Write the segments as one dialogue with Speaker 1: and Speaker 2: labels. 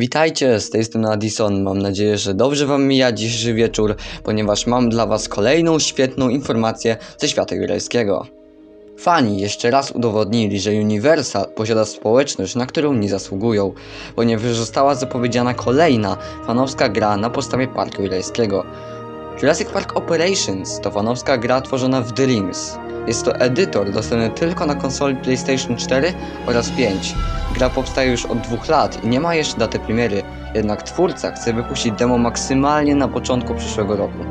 Speaker 1: Witajcie, z tej strony Addison. Mam nadzieję, że dobrze Wam mija dzisiejszy wieczór, ponieważ mam dla Was kolejną świetną informację ze świata jurajskiego. Fani jeszcze raz udowodnili, że Universal posiada społeczność, na którą nie zasługują, ponieważ została zapowiedziana kolejna fanowska gra na podstawie parku jurajskiego. Jurassic Park Operations to fanowska gra tworzona w Dreams. Jest to edytor dostępny tylko na konsoli PlayStation 4 oraz 5. Gra powstaje już od dwóch lat i nie ma jeszcze daty premiery, jednak twórca chce wypuścić demo maksymalnie na początku przyszłego roku.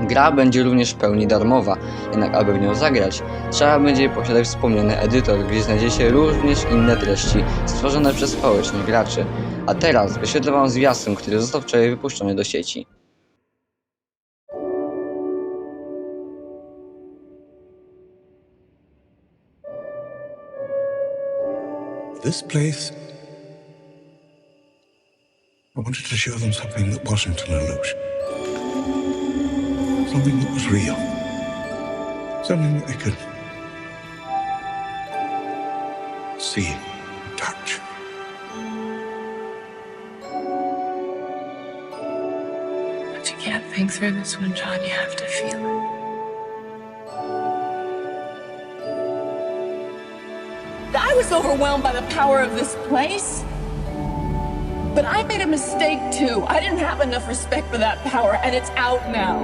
Speaker 1: Gra będzie również w pełni darmowa, jednak aby w nią zagrać, trzeba będzie posiadać wspomniany edytor, gdzie znajdziecie również inne treści stworzone przez społecznych graczy. A teraz wyświetlę wam zwiastun, który został wczoraj wypuszczony do sieci.
Speaker 2: This place, I wanted to show them something that wasn't an illusion. Something that was real. Something that they could see, touch.
Speaker 3: But you can't think through this one, John. You have to feel it.
Speaker 4: Was overwhelmed by the power of this place. But I made a mistake too. I didn't have enough respect for that power, and it's out now.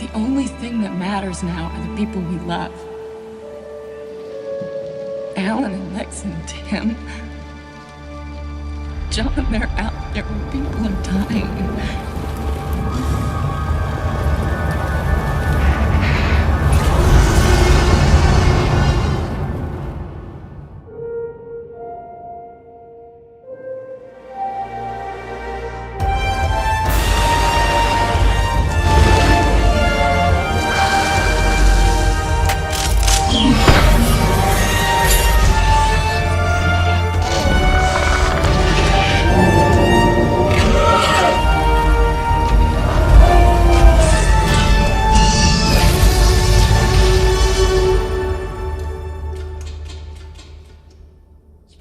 Speaker 3: The only thing that matters now are the people we love. Alan and Lex and Tim. John, they're out there people are dying.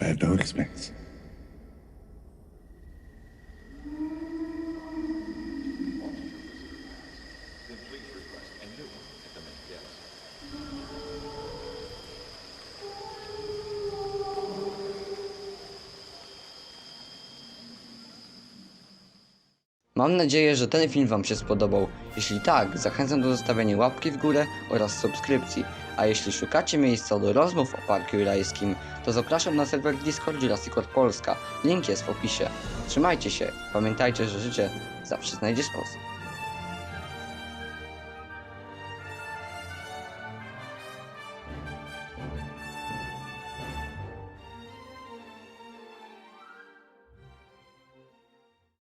Speaker 2: I have no experience.
Speaker 1: Mam nadzieję, że ten film Wam się spodobał. Jeśli tak, zachęcam do zostawiania łapki w górę oraz subskrypcji. A jeśli szukacie miejsca do rozmów o Parku Jurajskim, to zapraszam na serwer Discord Jurassic World Polska. Link jest w opisie. Trzymajcie się, pamiętajcie, że życie zawsze znajdzie sposób.